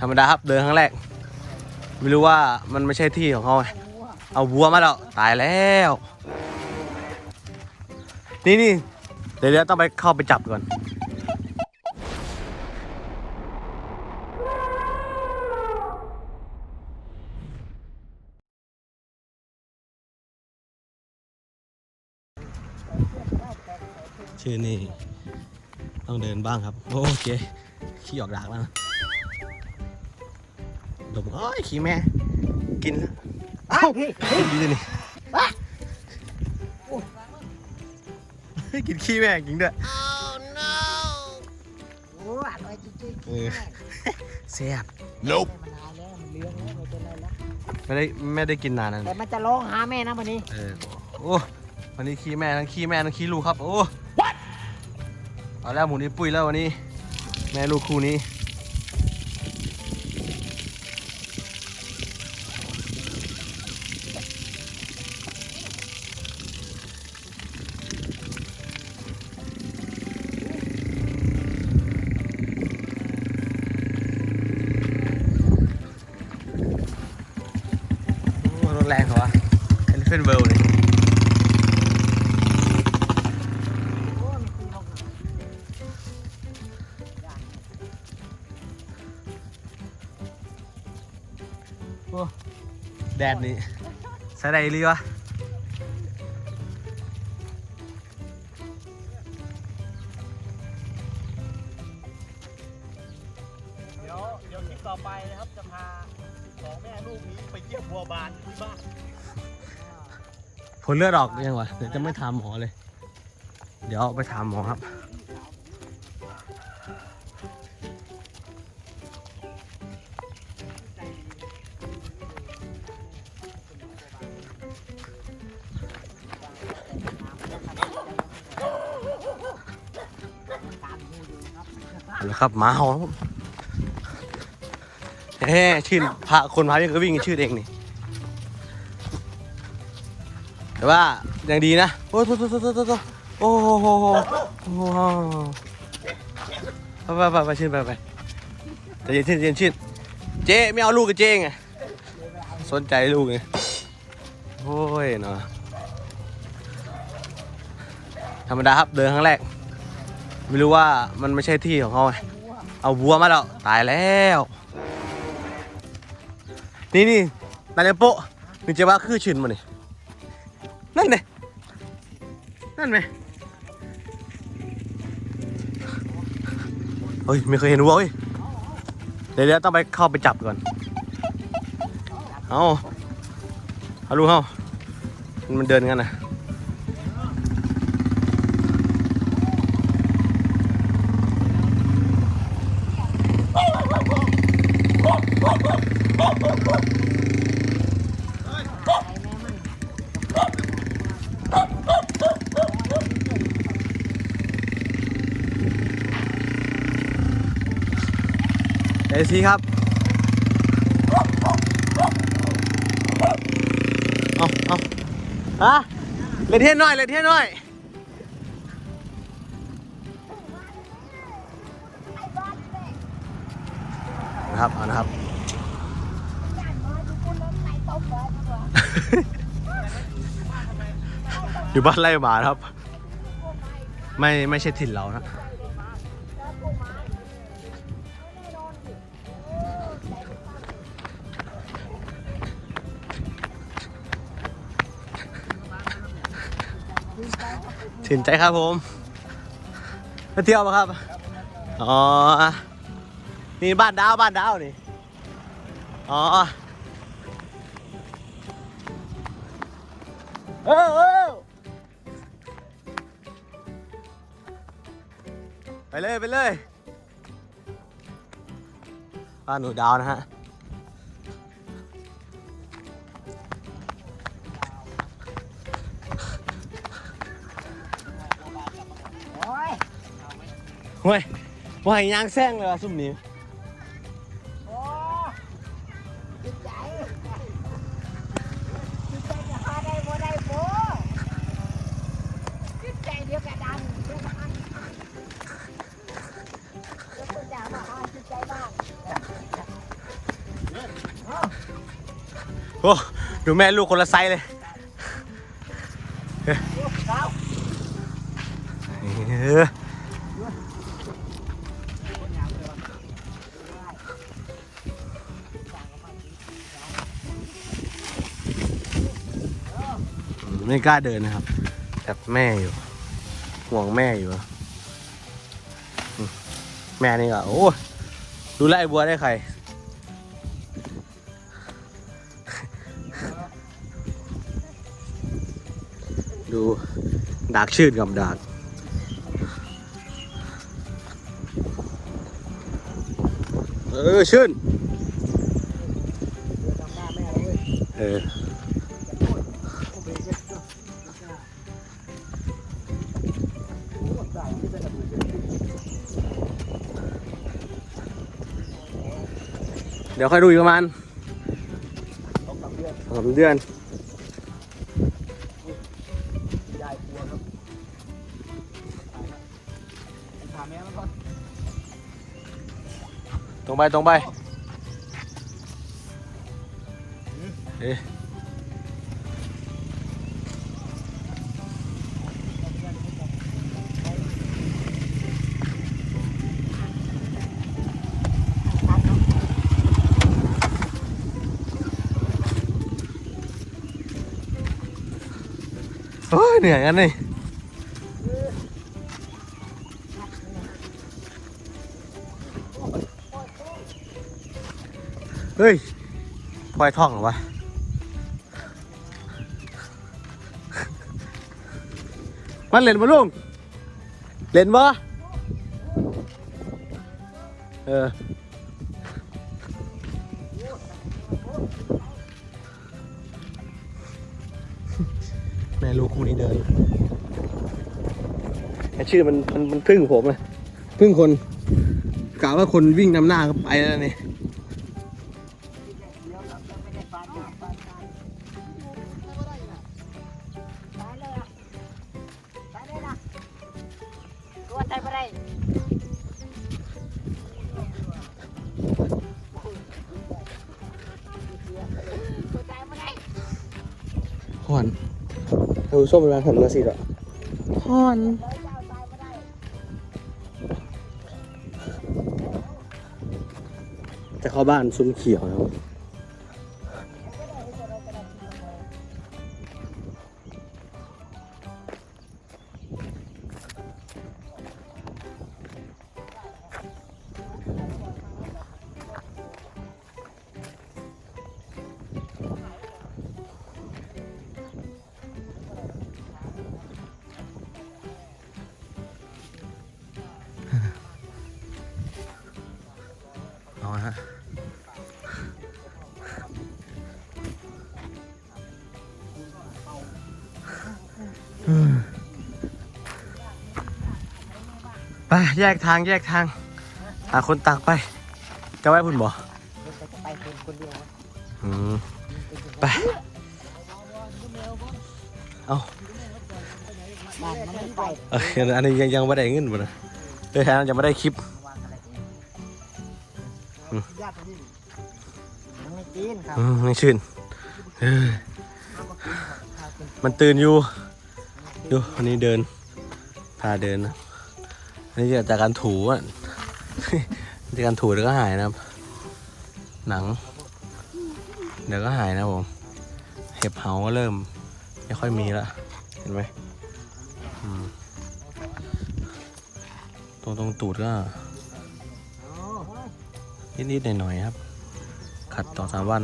ธรรมดาครับเดินครั้งแรก ไม่รู้ว่ามันไม่ใช่ที่ของเขาไงเอาวัวมาแล้วตายแล้ว นี่นี่เดี๋ยวต้องไปเข้าไปจับก่อนชื่อนี่ต้องเดินบ้างครับ โอเค ขี้ออกดากแล้วนะ ดมโอ้ยขี้แม่ กินแล้วเอ้าดีเลยนี่เฮ้ยกินขี้แม่กินด้วยโอ้อร่อยจริงๆเออแซ่บ Nope. มันนานแล้วมันเลี้ยงแล้วไม่เป็นไรแล้วไม่ได้ไม่ได้กินนานนะแต่มันจะร้องหาแม่นะวันนี้เออโอ้วันนี้ขี้แม่ทั้งขี้แม่ทั้งขี้ลูกครับโอ้เอาแล้วหมูนี้ปุ้ยแล้ววันนี้ แม่ลูกคู่นี้ โอ้แดดนี่ใส่ได้อีหรีวะเดี๋ยวเดี๋ยวคลิปต่อไปนะครับจะพาสองแม่ลูกนี้ไปเยี่ยมบัวบานที่บ้านผลเลือดออกยังวะเดี๋ยวจะไม่ถามหมอเลย เดี๋ยวไปถามหมอครับ เอาละครับหมาเห่าครับผมเฮ้ชื่อพระคนพายังก็วิ่งชื่อเองนี่ แต่ว่ายังดีนะ โอ้โหโอ้โหโอ้โหโอ้โหไปไปไปชื่นไปไปแต่ย็นชื่นเย็นชื่นเจ๊ไม่เอาลูกกับเจ๊ไงสนใจลูกไงโอ้ยเนาะธรรมดาครับเดินครั้งแรก ไม่รู้ว่ามันไม่ใช่ที่ของเขาไงเอาวัวมาแล้ว ตายแล้ว นี่นี่นายโปะนี่จะว่าคือชื่นมานี่นั่นไงนั่นไหมเฮ้ย ไม่เคยเห็นวัวเฮ้ยเดี๋ยวเดี๋ยวต้องไปเข้าไปจับก่อน เอาเอาลูกเขามันเดินกันนะ ซีครับ เอาเอาฮะเล่นเทียนหน่อยเล่นเทียนหน่อย นะครับ เอานะครับ อยู่บ้านไล่หมาครับ ไม่ไม่ใช่ถิ่นเรานะ ชื่นใจครับผมมาเที่ยวมาครับ อ๋อ นี่บ้านดาวบ้านดาวนี่ อ๋อเออเออไปเลย ไปเลยบ้านหนูดาวนะฮะ เฮ้ยว่าให้ยางแซงเลยว่ะซุ่มนี้โอ้จิตใจจิตใจจะหาได้บ่ได้บ่จิตใจเดียวกับดันเดียวกับอันแล้วคุณจะมาหาจิตใจบ้างโอ้ดูแม่ลูกคนละไซส์เลยเช้าเออ ไม่กล้าเดินนะครับแต่แม่อยู่ ห่วงแม่อยู่ แม่นี่ก็โอ้ดูแลไอ้บัวได้ใคร ดูดากชื่นกับดากเออชื่นเออ เดี๋ยวค่อยดูอีกประมาณต้องกลับเดือนสามเดือนยายกลัวครับถามแม่มันก่อนตรงไปตรงไปเอ๊ะ เหนื่อยกันนี่เฮ้ยควายท่องหรอวะมันเล่นมาลุงเล่นบ่เออ ชื่อมันมันมันพึ่งผมเลยพึ่งคนกะว่าคนวิ่งนำหน้าก็ไปแล้วนี่เดี๋ยวเราไม่ได้ฟาดหน้าฟาดตายตายเลยอะตายเลยนะตัวตายไปได้ตัวตายไปได้ห่อนดูส้มเป็นร้านหันมาสิเหรอห่อน จะเข้าบ้านซุ้มเขียวนะครับ ไปแยกทางแยกทางต่างคนต่างไป จะไว้พุ่นบ่จะไปคนคนเดียวอืมไป เอาบ้านมันไม่ไปเอออันนี้ยังยังไม่ได้เงินบ่นะเดี๋ยวแทนยังไม่ได้คลิปวางอะไรตรงนี้อืมญาติตรงนี้มันไม่กินครับอืมนี่ชื่นเออห้ามมากินครับข้าวกินมันตื่นอยู่ ดูวันนี้เดิน พาเดินนะอันนี้จากการถูอะจากการถูเดี๋ยวก็หายนะครับ หนัง เดี๋ยวก็หายนะผมเห็บเหาก็เริ่ม ไม่ค่อยมีละเห็นไหมตรงตรงตูดก็นิดๆหน่อยๆครับ ขัดต่อสามวัน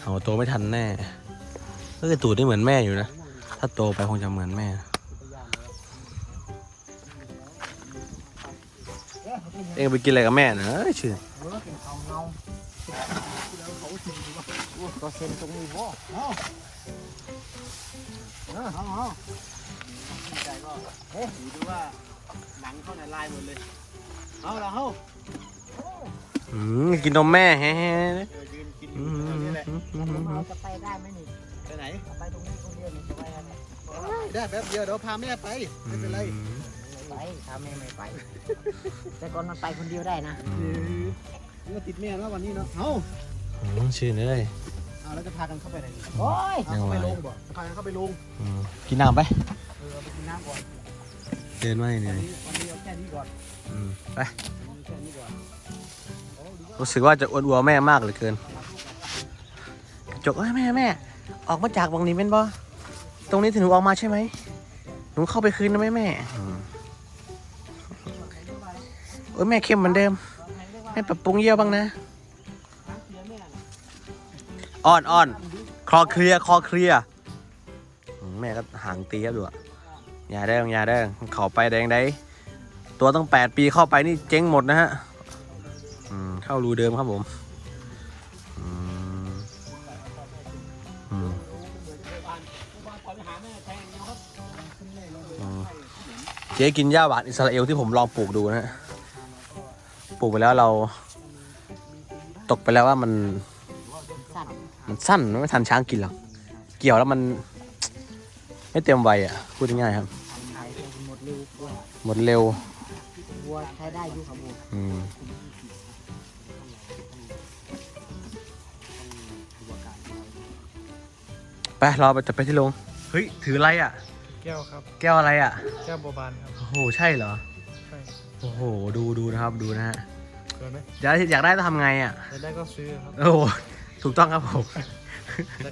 เหาโตไม่ทันแน่ก็คือตูดนี่เหมือนแม่อยู่นะ ถ้าโตไปคงจะเหมือนแม่ เองไปกินอะไรกับแม่นะเอ้ยชื่อเออเป็นขาเงาโอ้ก็เซ็นตรงนี้บ่อาเออเอาเอาใจก็เอ๊ะดูว่าหนังเขาเนี่ยลายหมดเลยเอาละเฮ้ากินนมแม่แฮะเออยืนกินอยู่มแถวนี้แหละจะไปได้ไหมนี่ ได้แป๊บเดียวเดี๋ยวพาแม่ไปไม่เป็นไรไม่ไปถ้าแม่ไม่ไป แต่ก่อนมันไปคนเดียวได้นะอืมนี่ก็ติดแม่แล้ววันนี้เนาะเอ้าอืมชื่อเลยเอาแล้วจะพากันเข้าไปไหนดีโอ้ยเอาเข้าไปลงบ่จะพากันเข้าไปลงอืมกินน้ำไปเออเอาไปกินน้ำก่อนเดินมาเหวันื่นอยนี้วันนี้เอาแค่นี้ก่อนอืมไปเอาแค่นี้ก่อนโอ้ดูว่ารู้สึกว่าจะอ้วนอัวแม่มากเหลือเกินกระจกเอ้ยแม่แม่ออกมาจากวังนี้เป็นบ่ ตรงนี้ถึงหนูออกมาใช่ไหมหนูเข้าไปคืนนะแม่แม่อืมโอ้ยแม่เข้มเหมือนเดิมแม่ปรับปรุงเยี่ยวบ้างนะอ่อนอ่อนคลอเคลียร์คลอเคลียร์แม่ก็ห่างตีครับดูอะอย่าได้อย่าได้เขาไปแดงได้ตัวตั้งแปดปีเข้าไปนี่เจ๊งหมดนะฮะเข้ารูเดิมครับผม เจ๊กินหญ้าหวานอิสราเอลที่ผมลองปลูกดูนะฮะ ปลูกไปแล้วเรา ตกไปแล้วว่ามัน สั่นมันสั้นมันไม่ทันช้างกินหรอก เกี่ยวแล้วมัน ไม่เต็มวัยอะ พูดง่ายๆครับ ขายหมดเร็วด้วยหมดเร็ว วัวใช้ได้อยู่ครับวัวอืม ไปรอไปจะไปที่โรงเฮ้ย ถืออะไรอะ แก้วครับ แก้วอะไรอะ แก้วโบบานครับ โอ้โห ใช่เหรอ ใช่โอ้โห ดูดูนะครับ ดูนะฮะเกินไหมอยากได้อยากได้ต้องทำไงอะจะได้ก็ซื้อครับ โอ้โห ถูกต้องครับผมแต่